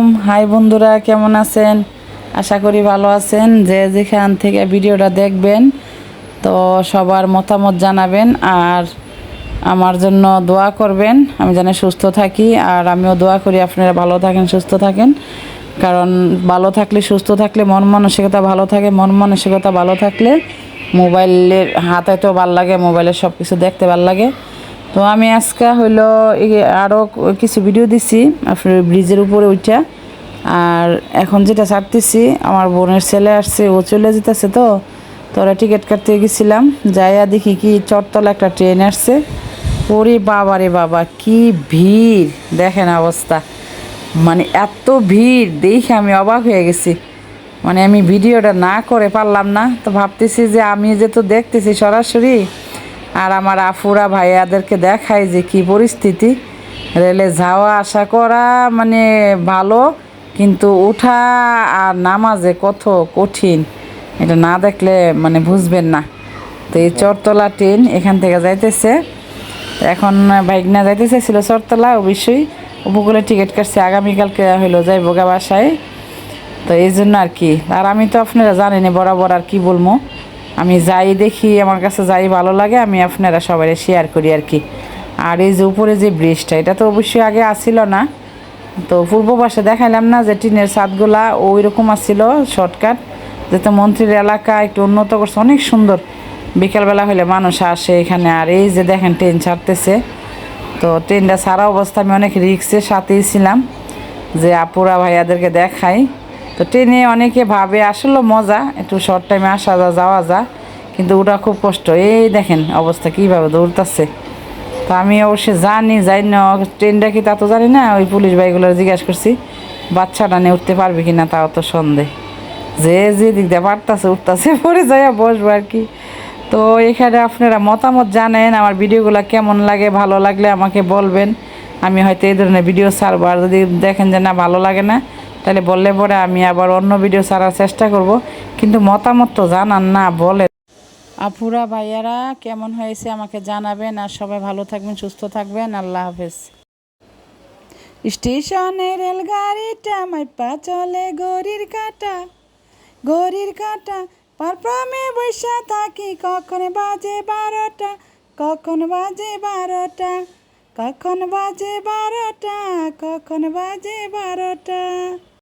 আলাইকুম। হাই বন্ধুরা, কেমন আছেন? আশা করি ভালো আছেন। যে যেখান থেকে ভিডিওটা দেখবেন, তো সবার মতামত জানাবেন আর আমার জন্য দোয়া করবেন। আমি যেন সুস্থ থাকি আর আমিও দোয়া করি আপনারা ভালো থাকেন, সুস্থ থাকেন। কারণ ভালো থাকলে সুস্থ থাকলে মন মানসিকতা ভালো থাকে। মন মানসিকতা ভালো থাকলে মোবাইলের হাতে তো ভালো লাগে, মোবাইলের সব কিছু দেখতে ভালো লাগে। তো আমি আজকে হইল আরও কিছু ভিডিও দিছি, আপনার ব্রিজের উপরে উঠা। আর এখন যেটা ছাড়তেছি, আমার বোনের ছেলে আসছে, ও চলে যেতেছে তো। তোরা টিকিট কাটতে গেছিলাম, যাইয়া দেখি কি চটতলা একটা ট্রেন আসছে। ওরে বাবা রে বাবা, কি ভিড়! দেখেন অবস্থা। মানে এত ভিড়, দেখে আমি অবাক হয়ে গেছি। মানে আমি ভিডিওটা না করে পারলাম না। তো ভাবতেছি যে আমি যে তো দেখতেছি সরাসরি আর আমার আফুরা ভাইয়াদেরকে দেখাই যে কি পরিস্থিতি। রেলে যাওয়া আসা করা মানে ভালো, কিন্তু উঠা আর নামাজে কত কঠিন, এটা না দেখলে মানে বুঝবেন না। তো এই চরতলা ট্রেন এখান থেকে যাইতেছে। এখন বাইক না যাইতেছে, ছিল চরতলা, অবশ্যই উপকূলে টিকিট কাটছে। আগামীকালকে হইল যাই গা বাসায়। তো এই জন্য আর কি। আর আমি তো আপনারা জানেনি বরাবর আর কি বলব। আমি যাই দেখি, আমার কাছে যাই ভালো লাগে, আমি আপনারা সবাই শেয়ার করি আর কি আর এই যে উপরে যে ব্রিজটা এটা তো অবশ্যই আগে আসছিল না। তো পূর্ব পাশে দেখাইলাম না যে টিনের ছাদগুলা ওই রকম আসছিল শর্টকাট যেহেতু মন্ত্রীর এলাকা একটু উন্নত করছে, অনেক সুন্দর। বিকালবেলা হলে মানুষ আসে এখানে, আর এই যে দেখেন ট্রেন ছাড়তেছে। তো ট্রেনটা ছাড়া অবস্থা, আমি অনেক রিক্সের সাথেই ছিলাম যে আপুরা ভাইয়াদেরকে দেখাই। তো ট্রেনে অনেকে ভাবে, আসলে মজা, একটু শর্ট টাইমে আসা যা, যাওয়া যা, কিন্তু ওটা খুব কষ্ট। এই দেখেন অবস্থা, কীভাবে দৌড়তাছে। তো আমি অবশ্যই জানি, যাই না ট্রেনটা কি তা তো জানি না, ওই পুলিশ ভাইগুলো জিজ্ঞাসা করছি, বাচ্চাটা নিয়ে উঠতে পারবে কি না তাও তো সন্দেহ। যে যে দিক দিয়ে পারতাছে উঠতাছে পরে যাইয়া বসবো আর কি। তো এখানে আপনারা মতামত জানেন, আমার ভিডিওগুলো কেমন লাগে, ভালো লাগলে আমাকে বলবেন। আমি হয়তো এই ধরনের ভিডিও ছাড়বো, আর যদি দেখেন যে না, ভালো লাগে না তাহলে বললে পরে আমি আবার অন্য ভিডিও ছাড়ার চেষ্টা করব। কিন্তু মতামত তো জানান না, বলে। আপুরা, ভাইয়ারা, কেমন হয়েছে আমাকে জানাবেন আর সবাই ভালো থাকবেন, সুস্থ থাকবেন। আল্লাহ হাফেজ। স্টেশনে রেলগাড়িটা মাইপা চলে গড়ির কাটা গড়ির কাটা। পারপ্রামে বৈশা থাকি, কখন বাজে বারোটা, কখন বাজে বারোটা। কখন বাজে বারোটা কখন বাজে বারোটা